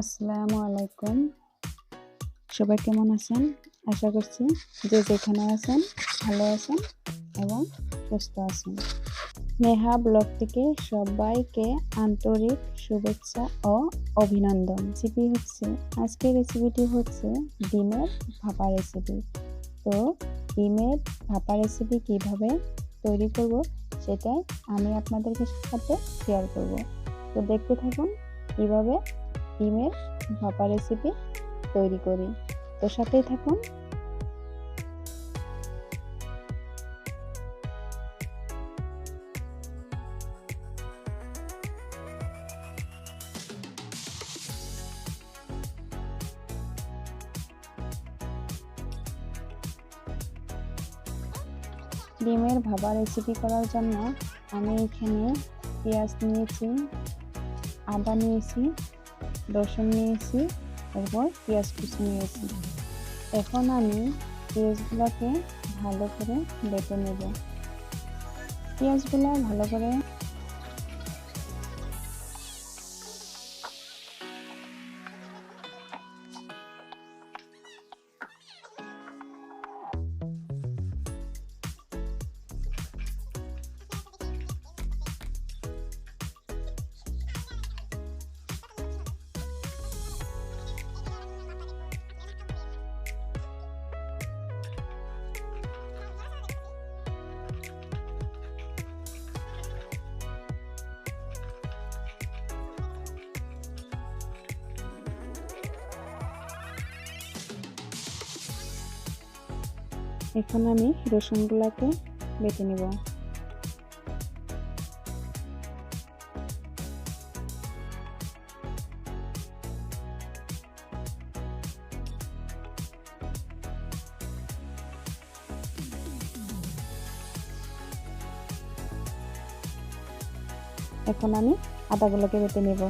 আসসালামু আলাইকুম। সবাই কেমন আছেন? আশা করছি যে যেখানে আছেন, ভালো আছেন এবং সুস্থ আছেন। নেহা ব্লগ থেকে সবাইকে আন্তরিক শুভেচ্ছা ও অভিনন্দন। রেসিপি হচ্ছে আজকের রেসিপিটি হচ্ছে ডিমের ভাপা রেসিপি তো ডিমের ভাপা রেসিপি কীভাবে তৈরি করব সেটাই আমি আপনাদের সাথে শেয়ার করব। তো দেখতে থাকুন কীভাবে ডিমের ভাপা রেসিপি তৈরি করি। তো সাথেই থাকুন। ডিমের ভাবা রেসিপি করার জন্য আমি এখানে পেঁয়াজ নিয়েছি, আদা নিয়েছি রসুন নিয়েছি, এরপর পেঁয়াজ কুচি নিয়েছি। এখন আমি পেঁয়াজগুলোকে ভালো করে বেটে নেব। পেঁয়াজগুলো ভালো করে এখন আমি রসুনগুলোকে বেটে নেব। এখন আমি আদাগুলোকে বেটে নেব।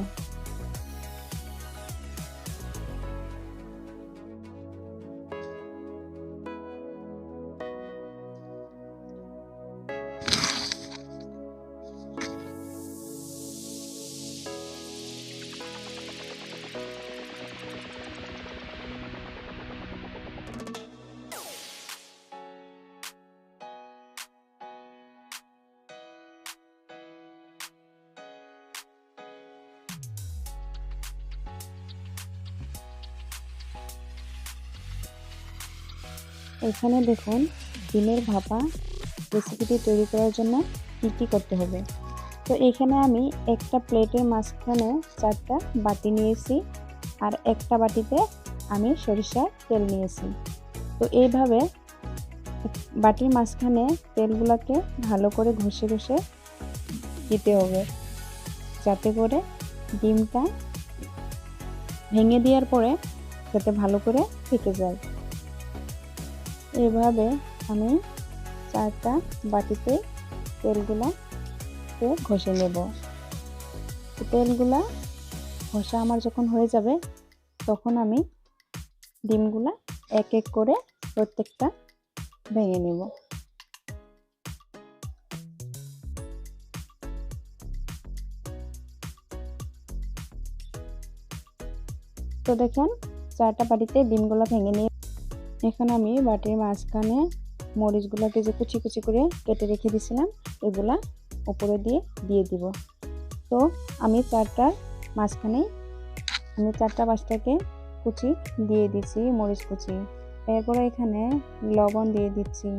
এখানে দেখুন, ডিমের ভাপা রেসিপিটি তৈরি করার জন্য কী কী করতে হবে। তো এখানে আমি একটা প্লেটের মাঝখানে চারটা বাটি নিয়েছি আর একটা বাটিতে আমি সরিষার তেল নিয়েছি। তো এইভাবে বাটির মাঝখানে তেলগুলোকে ভালো করে ঘষে ঘষে দিতে হবে। যাতে করে ডিমটা ভেঙে দেওয়ার পরে যাতে ভালো করে থেকে যায়। এভাবে আমি চারটা বাটিতে তেলগুলা ঘষে নেব। তেলগুলা ঘষা আমার যখন হয়ে যাবে, তখন আমি ডিমগুলা এক এক করে প্রত্যেকটা ভেঙে নেব। তো দেখেন, চারটা বাটিতে ডিমগুলো ভেঙে নিয়ে এখন আমি বাটির মাঝখানে মরিচগুলোকে যে কুচি কুচি করে কেটে রেখে দিয়েছিলাম, এগুলা উপরে দিয়ে দিয়ে দিব। তো আমি চারটার মাঝখানে আমি চারটা পাঁচটাকে কুচি দিয়ে দিচ্ছি মরিচ কুচি। এরপরে এখানে লবণ দিয়ে দিচ্ছি।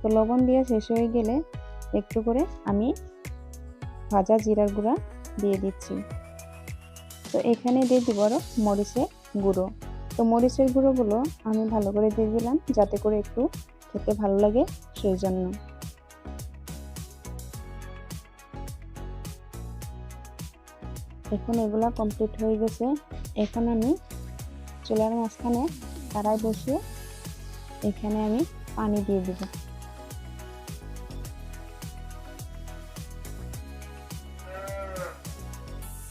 তো লবণ দিয়ে শেষ হয়ে গেলে একটু করে আমি ভাজা জিরার গুঁড়া দিয়ে দিচ্ছি। তো এখানে দিয়ে দিব আরও মরিচের গুঁড়ো। তো মরিচের গুঁড়োগুলো আমি ভালো করে দিয়ে দিলাম, যাতে করে একটু খেতে ভালো লাগে সেই জন্য। এখন এগুলা কমপ্লিট হয়ে গেছে। এখন আমি চুলার মাঝখানে কড়াই বসিয়ে এখানে আমি পানি দিয়ে দিব।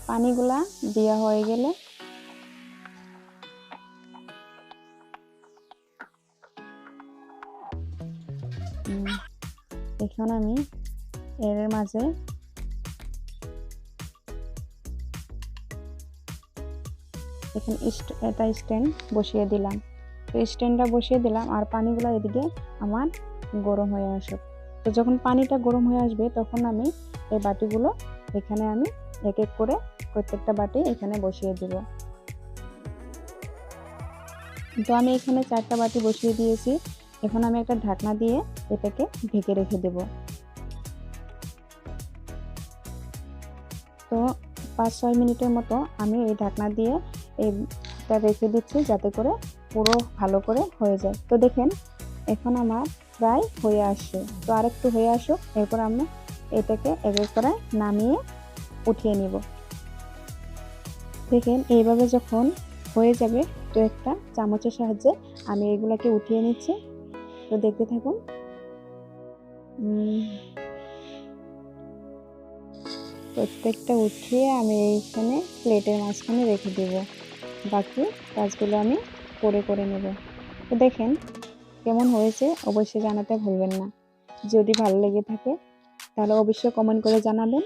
পানিগুলা দেওয়া হয়ে গেলে এখন আমি এর মাঝে এখানে এটা স্ট্যান্ড বসিয়ে দিলাম। তো স্ট্যান্ডটা বসিয়ে দিলাম আর পানিগুলো এদিকে আমার গরম হয়ে আসুক। তো যখন পানিটা গরম হয়ে আসবে, তখন আমি এই বাটিগুলো এখানে আমি এক এক করে প্রত্যেকটা বাটি এখানে বসিয়ে দিব। তো আমি এখানে চারটা বাটি বসিয়ে দিয়েছি। এখন আমি একটা ঢাকনা দিয়ে এটাকে ঢেকে রেখে দেব। তো পাঁচ ছয় মিনিটের মতো আমি এই ঢাকনা দিয়ে এটা রেখে দিচ্ছি যাতে করে পুরো ভালো করে হয়ে যায়। তো দেখেন, এখন আমার প্রায় হয়ে আসছে। তো আরেকটু হয়ে আসুক, এরপর আমরা এটাকে এক এক করে নামিয়ে উঠিয়ে নিব। দেখেন, এইভাবে যখন হয়ে যাবে, তো একটা চামচের সাহায্যে আমি এগুলাকে উঠিয়ে নিচ্ছি। তো দেখতে থাকুন। প্রত্যেকটা উঠিয়ে আমি এইখানে প্লেটের মাঝখানে রেখে দেব। বাকি কাজগুলো আমি করে করে নেব। তো দেখেন কেমন হয়েছে, অবশ্যই জানাতে ভুলবেন না। যদি ভালো লেগে থাকে, তাহলে অবশ্যই কমেন্ট করে জানাবেন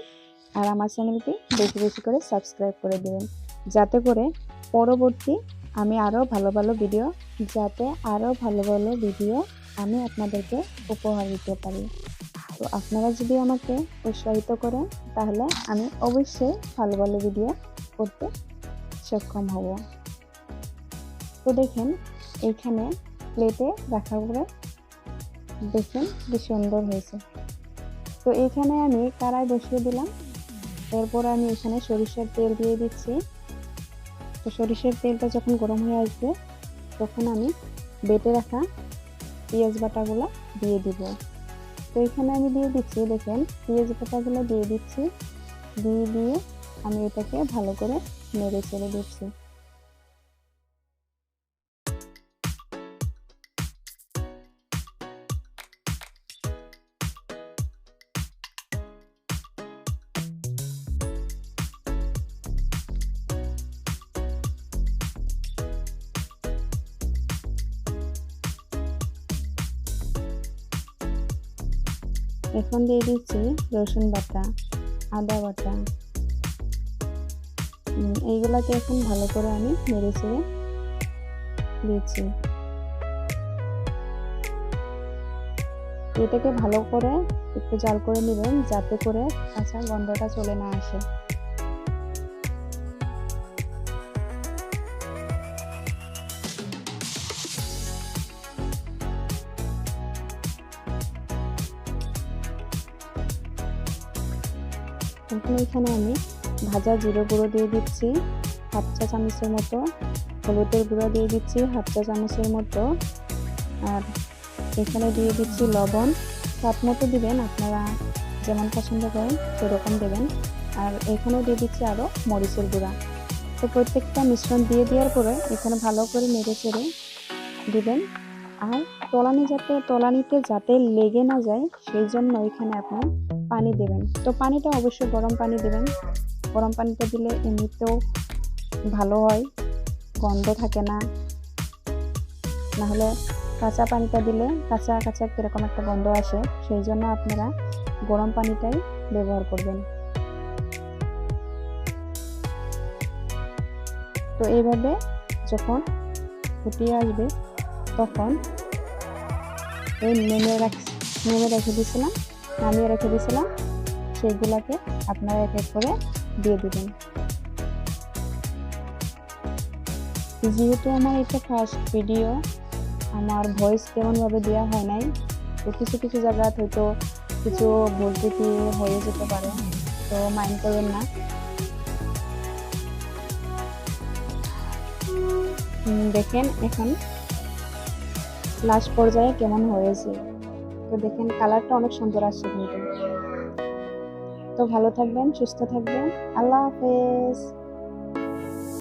আর আমার চ্যানেলটি বেশি বেশি করে সাবস্ক্রাইব করে দেবেন। যাতে করে পরবর্তী আমি আরও ভালো ভালো ভিডিও যাতে আরও ভালো ভালো ভিডিও আমি আপনাদেরকে উপহার দিতে পারি। তো আপনারা যদি আমাকে উৎসাহিত করেন, তাহলে আমি অবশ্যই ভালো ভালো ভিডিও করতে সক্ষম হব। তো দেখেন, এইখানে প্লেটে রাখার পরে দেখেন কি সুন্দর হয়েছে। তো এখানে আমি কারায় বসিয়ে দিলাম। এরপর আমি এখানে সরিষার তেল দিয়ে দিচ্ছি। তো সরিষার তেলটা যখন গরম হয়ে আসবে, তখন আমি বেটে রাখা পেঁয়াজ বাটাগুলো দিয়ে দিব। তো এখানে আমি দিয়ে দিচ্ছি, দেখেন, পেঁয়াজ বাটাগুলো দিয়ে দিচ্ছি। দিয়ে দিয়ে আমি এটাকে ভালো করে নেড়ে চেড়ে দিচ্ছি। এখন দিয়ে দিচ্ছি রসুন বাটা, আদা বাটা। এইগুলাকে এখন ভালো করে আমি মেরে ছেড়ে দিচ্ছি। এটাকে ভালো করে একটু জাল করে নেবেন যাতে করে কাঁচা গন্ধটা চলে না আসে। এখন এখানে আমি ভাজা জিরে গুঁড়ো দিয়ে দিচ্ছি, হাফ চা চামচের মতো, হলুদের গুঁড়ো দিয়ে দিচ্ছি, হাফ চা চামচের মতো, আর এখানে দিয়ে দিচ্ছি লবণ। স্বাদ মতো দিবেন, আপনারা যেমন পছন্দ করেন সেরকম দেবেন। আর এখানেও দিয়ে দিচ্ছি আরও মরিচের গুঁড়া। তো প্রত্যেকটা মিশ্রণ দিয়ে দেওয়ার পরে এখানে ভালো করে নেড়ে চেড়ে দিবেন। আর তলানি যাতে, তলানিতে যাতে লেগে না যায়, সেই জন্য এখানে আপনি পানি দেবেন। তো পানিটা অবশ্যই গরম পানি দেবেন। গরম পানিটা দিলে এমনিতেও ভালো হয়, গন্ধ থাকে না। নাহলে কাঁচা পানিটা দিলে কাঁচা কাঁচা কীরকম একটা গন্ধ আসে, সেই জন্য আপনারা গরম পানিটাই ব্যবহার করবেন। তো এইভাবে যখন ফুটিয়ে আসবে তখন এই নেমে রাখ নেমে রেখে দিয়েছিলাম, নামিয়ে রেখে দিয়েছিলাম, সেইগুলোকে আপনারা এক এক করে দিয়ে দিবেন। যেহেতু আমার এটা ফার্স্ট ভিডিও আমার ভয়েস তেমনভাবে দেওয়া হয় নাই, তো কিছু কিছু জায়গা হয়তো কিছু ভুল ত্রুটি হয়ে যেতে পারে, তো মাইন্ড করবেন না। দেখেন এখন লাস্ট পর্যায়ে কেমন হয়েছে? তো দেখেন কালারটা অনেক সুন্দর আসছে কিন্তু। তো ভালো থাকবেন, সুস্থ থাকবেন। আল্লাহ হাফেজ।